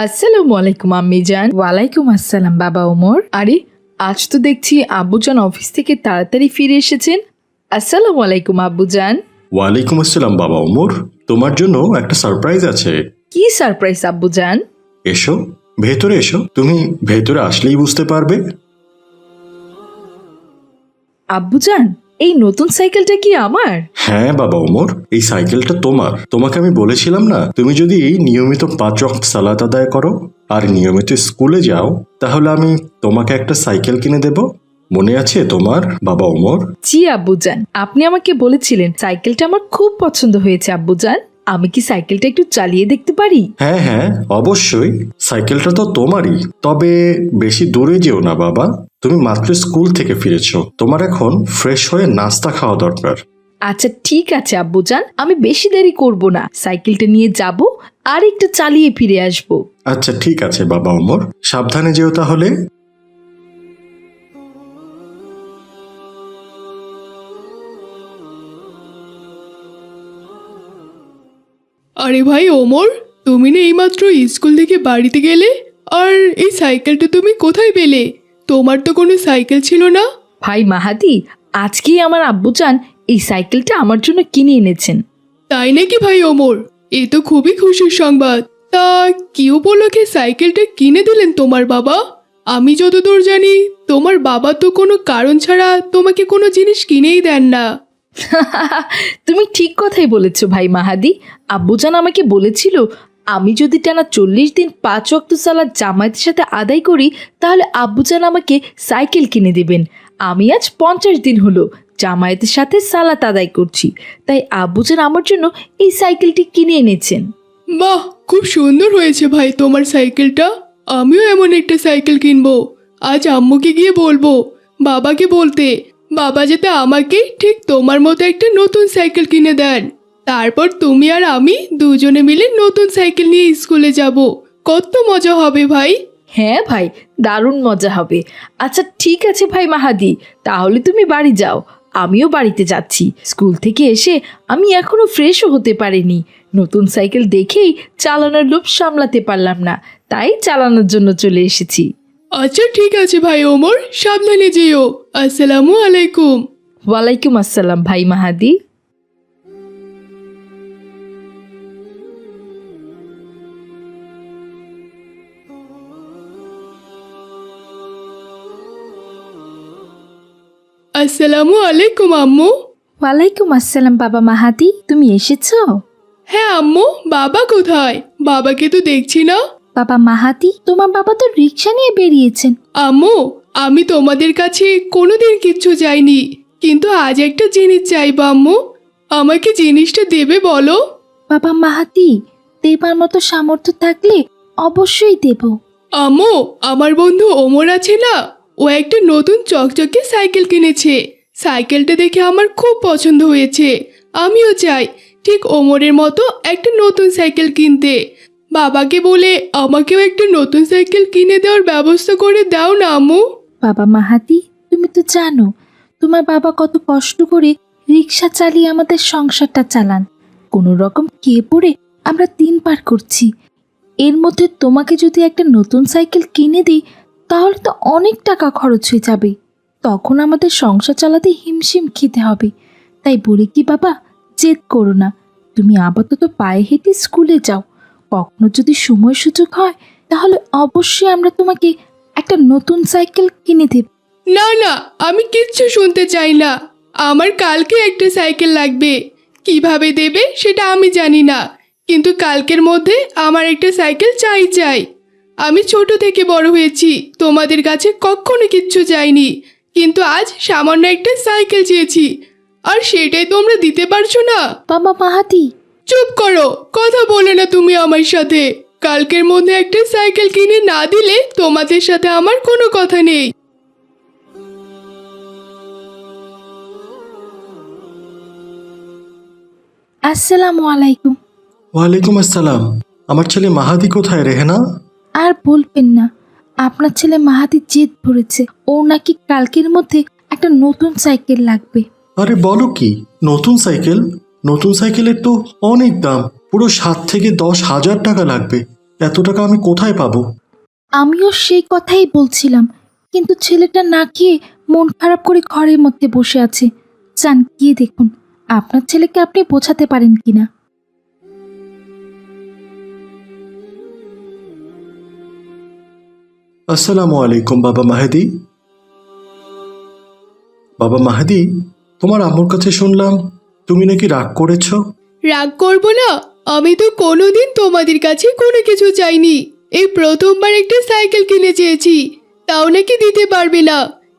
আসসালামু আলাইকুম আম্মি জান। ওয়ালাইকুম আসসালাম বাবা ওমর। আরে আজ তো দেখছি আব্বুজান অফিস থেকে তাড়াতাড়ি ফিরে এসেছেন। আসসালামু আলাইকুম আব্বুজান ওয়ালাইকুম আসসালাম বাবা ওমর। তোমার জন্য একটা সারপ্রাইজ আছে। কি সারপ্রাইজ আব্বুজান এসো ভেতরে এসো। তুমি ভেতরে আসলেই বুঝতে পারবে। আব্বুজান এই নতুন সাইকেলটা কি আমার? হ্যাঁ বাবা ওমর এই সাইকেলটা তোমার। তোমাকে আমি বলেছিলাম না তুমি যদি নিয়মিত পাঁচ ওয়াক্ত সালাত আদায় করো আর নিয়মিত স্কুলে যাও তাহলে আমি তোমাকে একটা সাইকেল কিনে দেব। মনে আছে তোমার বাবা ওমর? জি আব্বুজান। আপনি আমাকে বলেছিলেন সাইকেলটা আমার খুব পছন্দ হয়েছে আব্বুজান। আমি কি সাইকেলটা একটু চালিয়ে দেখতে পারি? হ্যাঁ হ্যাঁ অবশ্যই। সাইকেলটা তো তোমারই। তবে বেশি দূরে যেও না বাবা। তুমি মাত্র স্কুল থেকে ফিরেছো। তোমার এখন ফ্রেশ হয়ে নাস্তা খাওয়া দরকার। আচ্ছা ঠিক আছে আব্বু আব্বুজান। আমি বেশি দেরি করব না। সাইকেলটা নিয়ে যাব আর একটু চালিয়ে ফিরে আসব। আচ্ছা ঠিক আছে বাবা ওমর সাবধানে যেও তাহলে। আরে ভাই ওমর তুমি না এইমাত্র স্কুল থেকে বাড়িতে গেলে? আর এই সাইকেলটা তুমি কোথায় পেলে? তোমার তো কোনো সাইকেল ছিল না। ভাই মাহাতি আজকেই আমার আব্বু চান এই সাইকেলটা আমার জন্য কিনে এনেছেন। তাই নাকি ভাই ওমর? এ তো খুবই খুশির সংবাদ। তা কি উপলক্ষে সাইকেলটা কিনে দিলেন তোমার বাবা? আমি যতদূর জানি তোমার বাবা তো কোনো কারণ ছাড়া তোমাকে কোনো জিনিস কিনেই দেন না। তুমি ঠিক কথাই বলেছ ভাই মাহাদি। আব্বুজান আমাকে বলেছিল, আমি যদি টানা চল্লিশ দিন পাঁচ অক্ত সালাদ জামায়াতের সাথে আদায় করি, তাহলে আব্বুজান আমাকে সাইকেল কিনে দেবেন। আমি আজ পঞ্চাশ দিন হলো জামায়াতের সাথে সালাত আদায় করছি। তাই আব্বুজান আমার জন্য এই সাইকেলটি কিনে এনেছেন। বাহ, খুব সুন্দর হয়েছে ভাই তোমার সাইকেলটা। আমিও এমন একটা সাইকেল কিনবো। আজ আম্মুকে গিয়ে বলব, বাবাকে বলতে। বাবা যাতে আমাকে ঠিক তোমার মতো একটা নতুন সাইকেল কিনে দেন। তারপর তুমি আর আমি দুজনে মিলে নতুন সাইকেল নিয়ে স্কুলে যাব। কত মজা হবে ভাই। হ্যাঁ ভাই, দারুণ মজা হবে। আচ্ছা ঠিক আছে ভাই মাহাদি, তাহলে তুমি বাড়ি যাও। আমিও বাড়িতে যাচ্ছি। স্কুল থেকে এসে আমি এখনও ফ্রেশও হতে পারিনি। নতুন সাইকেল দেখেই চালানোর লোভ সামলাতে পারলাম না। তাই চালানোর জন্য চলে এসেছি। আচ্ছা ঠিক আছে ভাই ওমর সাবধানে যেও। আসসালামু আলাইকুম। ওয়ালাইকুম আসসালাম ভাই মাহাদি। আসসালামু আলাইকুম আম্মু। ওয়ালাইকুম আসসালাম বাবা মাহাদি তুমি এসেছ? হ্যাঁ আম্মু বাবা কোথায়? বাবাকে তো দেখছি না। বাবা মাহাতি তোমার বাবা তো রিক্সা নিয়ে বেরিয়েছেন। আম্মু আমি তোমাদের কাছে কোনোদিন কিচ্ছু চাইনি কিন্তু আজ একটা জিনিস চাইব আম্মু। আমাকে জিনিসটা দেবে বলো? বাবা মাহাতি দেবার মতো সামর্থ্য থাকলে অবশ্যই দেব। আম্মু আমার বন্ধু ওমর আছে না? ও একটা নতুন চকচকে সাইকেল কিনেছে। সাইকেলটা দেখে আমার খুব পছন্দ হয়েছে। আমিও চাই ঠিক ওমরের মতো একটা নতুন সাইকেল কিনতে। বাবাকে বলে আমাকেও একটা নতুন সাইকেল কিনে দেওয়ার ব্যবস্থা করে দাও না, আম্মু। বাবা মাহাদি তুমি তো জানো, তোমার বাবা কত কষ্ট করে রিক্সা চালিয়ে আমাদের সংসারটা চালান। কোনো রকম কে পড়ে আমরা দিন পার করছি। এর মধ্যে তোমাকে যদি একটা নতুন সাইকেল কিনে দিই, তাহলে তো অনেক টাকা খরচ হয়ে যাবে। তখন আমাদের সংসার চালাতে হিমশিম খেতে হবে। তাই বলি কি বাবা, জেদ করো না। তুমি আপাতত পায়ে হেঁটে স্কুলে যাও। কখনো যদি সময় সুযোগ হয় তাহলে অবশ্যই আমরা তোমাকে একটা নতুন সাইকেল কিনে দেব। না না আমি কিচ্ছু শুনতে চাই না। আমার কালকে একটা সাইকেল লাগবে। কীভাবে দেবে সেটা আমি জানি না কিন্তু কালকের মধ্যে আমার একটা সাইকেল চাই চাই। আমি ছোট থেকে বড় হয়েছি তোমাদের কাছে কখনো কিচ্ছু চাইনি কিন্তু আজ সামান্য একটা সাইকেল চেয়েছি। আর সেটাই তোমরা দিতে পারছ না। বাবা মাহাতি চুপ করো। কথা বলে না তুমি আমার সাথে। কালকের মধ্যে একটা সাইকেল কিনে না দিলে তোমাদের সাথে আমার কোনো কথা নেই। আসসালামু আলাইকুম। ওয়ালাইকুম আসসালাম। আমার ছেলে মাহাদি কোথায় রেহেনা আর বলবেন না। আপনার ছেলে মাহাতি জেদ ধরেছে। ও নাকি কালকের মধ্যে একটা নতুন সাইকেল লাগবে। আরে বলো কি নতুন সাইকেল? নতুন সাইকেলের তো অনেক দাম। পুরো সাত থেকে দশ হাজার টাকা লাগবে। এত টাকা আমি কোথায় পাবো? আমিও সেই কথাই বলছিলাম। কিন্তু ছেলেটা না খেয়ে মন খারাপ করে ঘরের মধ্যে বসে আছে। চান গিয়ে দেখুন। আপনার ছেলেকে আপনি বোঝাতে পারেন কিনা? আসসালামু আলাইকুম বাবা মাহেদি। বাবা মাহেদি তোমার আম্মুর কাছে শুনলাম তুমি নাকি রাগ করেছ? রাগ করব না আমি তো কোনোদিন তোমাদের কাছে কোনো কিছু চাইনি। এই প্রথমবার একটা সাইকেল কিনে চেয়েছি তাও নাকি দিতে পারবে না।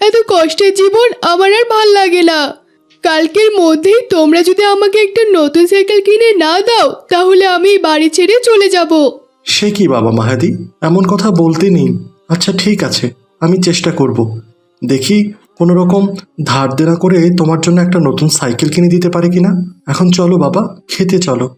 এত কষ্টের জীবন আমার আর ভালো লাগে না। কালকের মধ্যেই তোমরা যদি আমাকে একটা নতুন সাইকেল কিনে না দাও তাহলে আমি এই বাড়ি ছেড়ে চলে যাব। সে কি বাবা মাহাদি? এমন কথা বলতে নেই। আচ্ছা ঠিক আছে আমি চেষ্টা করব। দেখি কোনো রকম ধার দেনা করে তোমার জন্য একটা নতুন সাইকেল কিনে দিতে পারে কিনা? এখন চলো বাবা, খেতে চলো।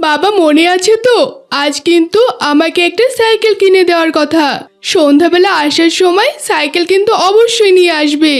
বাবা মনে আছে তো? আজ কিন্তু আমাকে একটা সাইকেল কিনে দেওয়ার কথা। সন্ধ্যাবেলা আসার সময় সাইকেল কিন্তু অবশ্যই নিয়ে আসবে।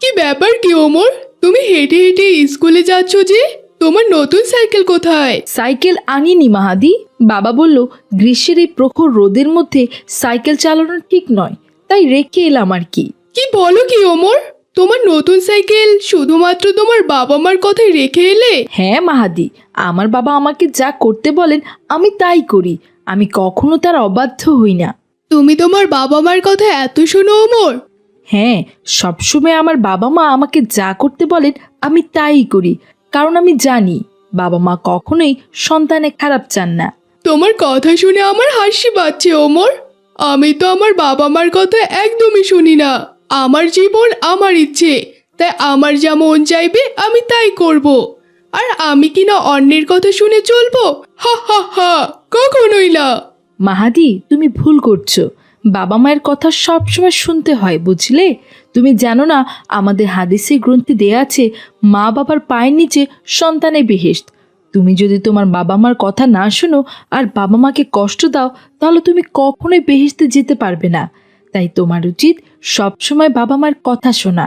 কি ব্যাপার কি ওমর? তুমি হেঁটে হেঁটে স্কুলে যাচ্ছ যে? তোমার নতুন সাইকেল কোথায়? সাইকেল আনিনি মাহাদি। বাবা বলল গ্রীষ্মের এই প্রখর রোদের মধ্যে সাইকেল চালানো ঠিক নয় তাই রেখে এলাম আর কি। কি বলো কি ওমর? তোমার নতুন সাইকেল শুধুমাত্র তোমার বাবা মার কথাই রেখে এলে? হ্যাঁ মাহাদি। আমার বাবা আমাকে যা করতে বলেন আমি তাই করি। আমি কখনো তার অবাধ্য হই না। তুমি তোমার বাবা মার কথা এত শোনো ওমর? হ্যাঁ সবসময় আমার বাবা মা আমাকে যা করতে বলেন আমি তাই করি। কারণ আমি জানি বাবা মা কখনোই সন্তানে খারাপ চান না। তোমার কথা শুনে আমার হাসি পাচ্ছে ওমর। আমি তো আমার বাবা মার কথা একদমই শুনি না। আমার জীবন আমার ইচ্ছে। তাই আমার যা মন চাইবে আমি তাই করব। আর আমি কিনা অন্যের কথা শুনে চলবো? হা হা হা, কখনোই না। মাহাদি, তুমি ভুল করছ। বাবা মায়ের কথা সবসময় শুনতে হয়, বুঝলে? তুমি জানো না, আমাদের হাদিসে গ্রন্থে দেয়া আছে, মা বাবার পায়ের নিচে সন্তানে বেহেস্ত তুমি যদি তোমার বাবা মার কথা না শোনো আর বাবা মাকে কষ্ট দাও, তাহলে তুমি কখনোই বেহেস্তে যেতে পারবে না। তাই তোমার উচিত সবসময় বাবা মার কথা শোনা।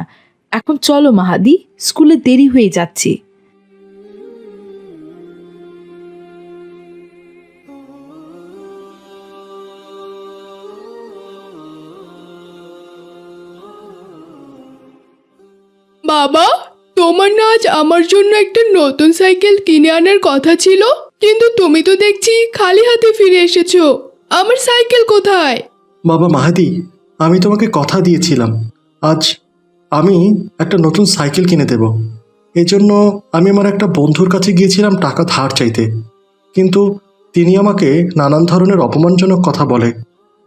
এখন চলো মাহাদি স্কুলে দেরি হয়ে যাচ্ছে। বাবা তোমার না আজ আমার জন্য একটা নতুন সাইকেল কিনে আনার কথা ছিল কিন্তু তুমি তো দেখছি খালি হাতে ফিরে এসেছ। আমার সাইকেল কোথায়? বাবা মাহাদি আমি তোমাকে কথা দিয়েছিলাম। আজ আমি একটা নতুন সাইকেল কিনে দেব। এই জন্য আমি আমার একটা বন্ধুর কাছে গিয়েছিলাম টাকা ধার চাইতে। কিন্তু তিনি আমাকে নানান ধরনের অপমানজনক কথা বলে।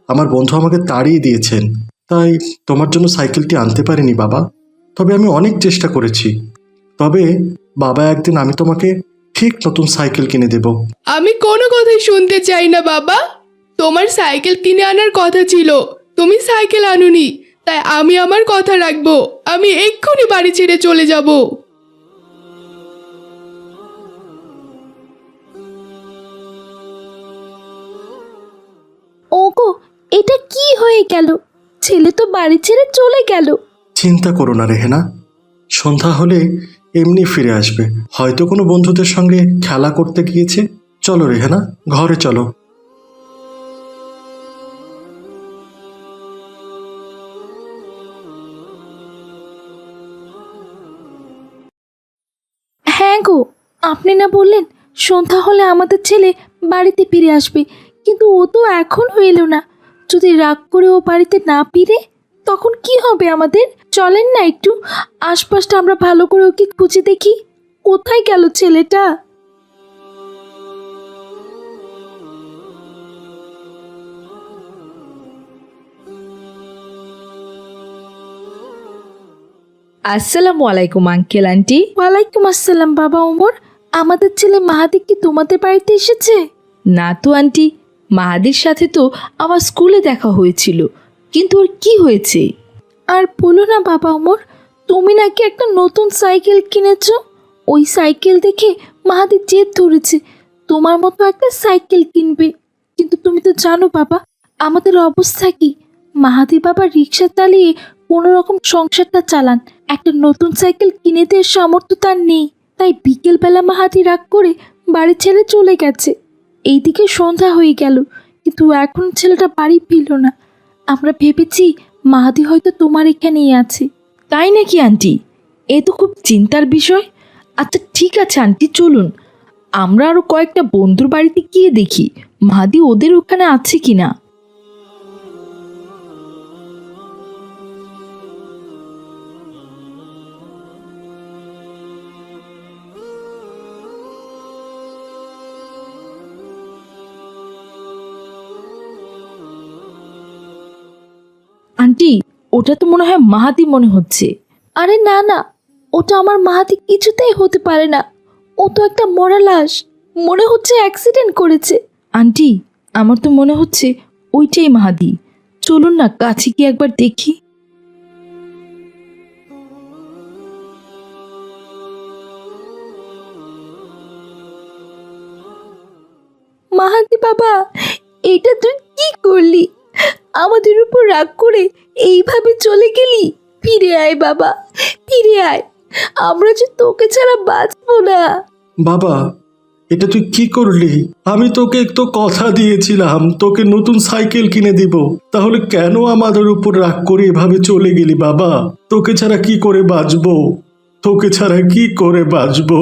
আমার বন্ধু আমাকে তাড়িয়ে দিয়েছেন। তাই তোমার জন্য সাইকেলটি আনতে পারিনি বাবা। তবে আমি অনেক চেষ্টা করেছি। তবে বাবা, একদিন আমি তোমাকে ঠিক নতুন সাইকেল কিনে দেব। আমি কোনো কথাই শুনতে চাই না বাবা। তোমার সাইকেল কিনে আনার কথা ছিল। তুমি সাইকেল আনুনি তাই আমি আমার কথা রাখব। আমি এক্ষুনি বাড়ি ছেড়ে চলে যাব। ওগো এটা কি হয়ে গেল? ছেলে তো বাড়ি ছেড়ে চলে গেল। চিন্তা করো না রেহেনা। সন্ধ্যা হলে এমনি ফিরে আসবে। হয়তো কোনো বন্ধুদের সঙ্গে খেলা করতে গিয়েছে। চলো রেহেনা ঘরে চলো। আপনি না বললেন সন্ধ্যা হলে আমাদের ছেলে বাড়িতে ফিরে আসবে কিন্তু ও তো এখনও এলো না। যদি রাগ করে ও বাড়িতে না ফিরে তখন কি হবে আমাদের? চলেন না একটু আশপাশটা আমরা ভালো করে ওকে খুঁজে দেখি। কোথায় গেল ছেলেটা? আসসালামু আলাইকুম আঙ্কেল আন্টি। ওয়ালাইকুম আসসালাম বাবা ওমর। আমাদের ছেলে মাহাদি কি তোমাদের বাড়িতে এসেছে? না তো আন্টি। মাহাদির সাথে তো আমার স্কুলে দেখা হয়েছিল। কিন্তু ওর কি হয়েছে? আর বলো না বাবা ওমর তুমি নাকি একটা নতুন সাইকেল কিনেছো? ওই সাইকেল দেখে মাহাদি জেদ ধরেছে। তোমার মতো একটা সাইকেল কিনবে। কিন্তু তুমি তো জানো বাবা আমাদের অবস্থা কি? মাহাদি বাবা রিক্সা চালিয়ে কোনো রকম সংসারটা চালান। একটা নতুন সাইকেল কিনে দেওয়ার সামর্থ্য তার নেই। তাই বিকেলবেলা মাহাদি রাগ করে বাড়ি ছেড়ে চলে গেছে। এইদিকে সন্ধ্যা হয়ে গেল, কিন্তু এখন ছেলেটা বাড়ি ফিরল না। আমরা ভেবেছি মাহাদি হয়তো তোমার এখানেই আছে। তাই নাকি, আন্টি? এ তো খুব চিন্তার বিষয়। আচ্ছা ঠিক আছে, আন্টি, চলুন। আমরা আরও কয়েকটা বন্ধুর বাড়িতে গিয়ে দেখি মাহাদি ওদের ওখানে আছে কি না ওটা তো মনে হয় মাহাদি মনে হচ্ছে। আরে না না, ওটা আমার মাহাতি কিছুতেই হতে পারে না। ও তো একটা মরা লাশ, মনে হচ্ছে অ্যাক্সিডেন্ট করেছে। আন্টি, আমার তো মনে হচ্ছে ওইটাই মাহাদি চলুন না, কাছে গিয়ে একবার দেখি। মাহাদি বাবা, এটা তুই কি করলি? আমাদের উপর রাগ করে এইভাবে চলে গেলি? ফিরে আয় বাবা, ফিরে আয়। আমরা যে তোকে ছাড়া বাঁচবো না। বাবা, এটা তুই কি করলি? আমি তোকে তো কথা দিয়েছিলাম, তোকে নতুন সাইকেল কিনে দিব। তাহলে কেন আমাদের উপর রাগ করে এভাবে চলে গেলি বাবা? তোকে ছাড়া কি করে বাঁচবো? তোকে ছাড়া কি করে বাঁচবো?